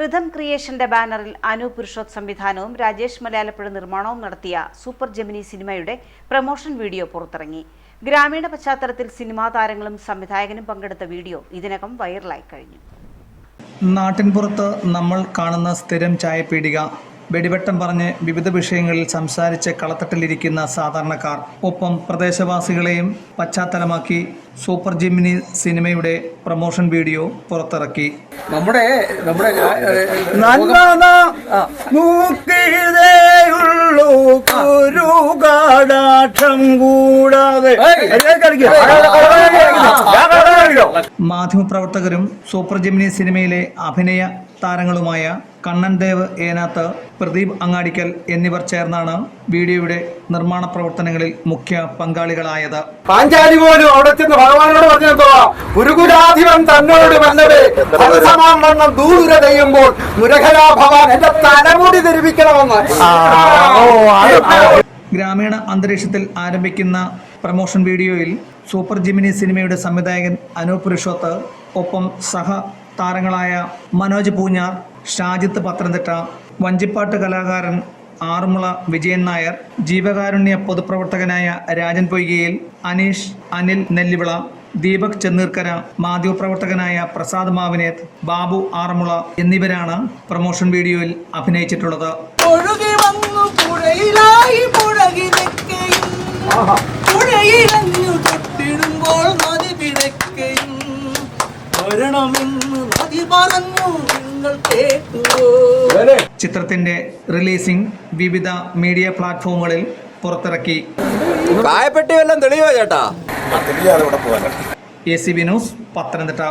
Rhythm ക്രിയേഷന്റെ ബാനറിൽ അനു പുരുഷോത്ത് സംവിധാനവും രാജേഷ് മലയാളപ്പുഴ നിർമ്മാണവും നടത്തിയ സൂപ്പർ ജെമിനി സിനിമയുടെ പ്രൊമോഷൻ വീഡിയോ പുറത്തിറങ്ങി. ഗ്രാമീണ പശ്ചാത്തലത്തിൽ സിനിമാ താരങ്ങളും സംവിധായകനും പങ്കെടുത്ത വീഡിയോ ഇതിനകം വൈറലായി കഴിഞ്ഞു. നാട്ടിൻപുറത്ത് നമ്മൾ കാണുന്ന സ്ഥിരം ചായപ്പീടിക വെടിവെട്ടം പറഞ്ഞ് വിവിധ വിഷയങ്ങളിൽ സംസാരിച്ച് കളത്തട്ടിലിരിക്കുന്ന സാധാരണക്കാർ ഒപ്പം പ്രദേശവാസികളെയും പശ്ചാത്തലമാക്കി സൂപ്പർ ജിമിനി സിനിമയുടെ പ്രൊമോഷൻ വീഡിയോ പുറത്തിറക്കി നമ്മുടെ നമ്മുടെ നോക്കിയതേയുള്ളൂ കുരുകാടാക്ഷം കൂടാതെ മാധ്യമപ്രവർത്തകരും സൂപ്പർ ജിമിനി സിനിമയിലെ അഭിനയ താരങ്ങളുമായ കണ്ണൻ ദേവ് ഏനാത്ത് പ്രദീപ് അങ്ങാടിക്കൽ എന്നിവർ ചേർന്നാണ് വീഡിയോയുടെ നിർമ്മാണ പ്രവർത്തനങ്ങളിൽ മുഖ്യ പങ്കാളികളായത്. പാഞ്ചാലി പോലും അവിടെ ചെന്ന് ഭഗവാനോട് പറഞ്ഞോ ഗുരുകുലാധിപൻ തന്നോട് വന്നവേ വണ്ണം ദൂര ചെയ്യുമ്പോൾ ഭവാൻ എന്റെ തലമുടി ധരിപ്പിക്കണമെന്ന്. ഗ്രാമീണ അന്തരീക്ഷത്തിൽ ആരംഭിക്കുന്ന പ്രമോഷൻ വീഡിയോയിൽ സൂപ്പർ ജിമിനി സിനിമയുടെ സംവിധായകൻ അനൂപ് പുരുഷോത്ത് ഒപ്പം സഹ താരങ്ങളായ മനോജ് പൂഞ്ഞാർ ഷാജിത്ത് പത്തനംതിട്ട വഞ്ചിപ്പാട്ട് കലാകാരൻ ആറുമുള വിജയൻ നായർ ജീവകാരുണ്യ പൊതുപ്രവർത്തകനായ രാജൻ പൊയ്കയിൽ അനീഷ് അനിൽ നെല്ലിവിള ദീപക് ചെന്നീർക്കര മാധ്യമപ്രവർത്തകനായ പ്രസാദ് മാവിനേത് ബാബു ആറുമുള എന്നിവരാണ് പ്രൊമോഷൻ വീഡിയോയിൽ അഭിനയിച്ചിട്ടുള്ളത്. ഒഴുകി വന്നു പുഴയിലായി തൊട്ടിടുമ്പോൾ നദി വരണമെന്ന് പറഞ്ഞു നിങ്ങൾ കേട്ടുവോ? ചിത്രത്തിന്റെ റിലീസിംഗ് വിവിധ മീഡിയ പ്ലാറ്റ്ഫോമുകളിൽ പുറത്തിറക്കി. കായപ്പെട്ടി വല്ലതും തെളിയോ ചേട്ടാ? A C B news Pathanamthitta.